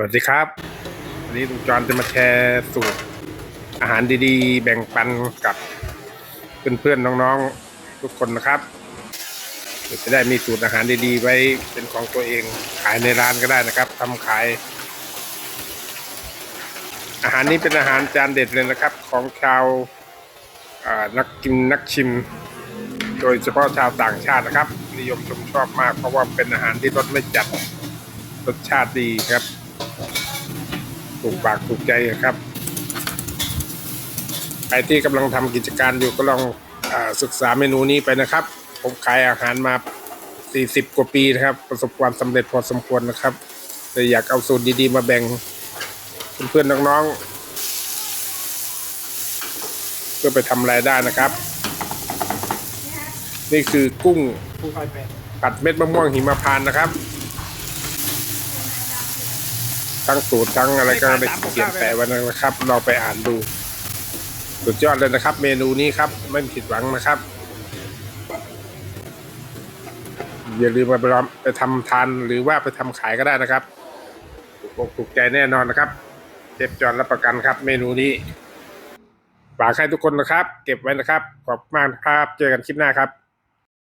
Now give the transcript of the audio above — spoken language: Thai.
สวัสดีครับ วันนี้ลุงจอนจะมาแชร์สูตร อาหารดีๆ แบ่งปันกับเพื่อนๆน้องๆทุกคนนะครับเดี๋ยวจะได้มีสูตรอาหารดีๆ ไว้เป็นของตัวเองขายในร้านก็ได้นะครับทำขาย อาหารนี้เป็นอาหารจานเด็ดเลยนะครับ ของชาวนักกินนักชิม โดยเฉพาะชาวต่างชาตินะครับ นิยมชมชอบมากเพราะว่าเป็นอาหารที่รสไม่จัดรสชาติดีครับ ถูกปากถูกใจครับ ใครที่กำลังทำกิจการอยู่ก็ลองอาศึกษาเมนูนี้ไปนะครับ ผมขายอาหารมา 40 กว่าปีนะครับ ประสบความสำเร็จพอสมควรนะครับเลยอยากเอาสูตรดีๆมาแบ่งเพื่อนๆน้องๆเพื่อไปทำรายได้นะครับ นี่คือกุ้งผู้ไฟแปดผัดเม็ดมะม่วงหิมพานต์นะครับ ทั้งสูตรทั้งอะไรก็ได้เขียนแปะไว้นะครับ เราไปอ่านดู สุดยอดเลยนะครับ เมนูนี้ครับไม่ผิดหวังนะครับ อย่าลืมไปลองไปทำทานหรือว่าไปทำขายก็ได้นะครับถูกอกถูกใจแน่นอนนะครับเชฟจอนรับประกันครับ เมนูนี้ฝากให้ทุกคนนะครับ เก็บไว้นะครับขอบคุณมากนะครับ เจอกันคลิปหน้าครับ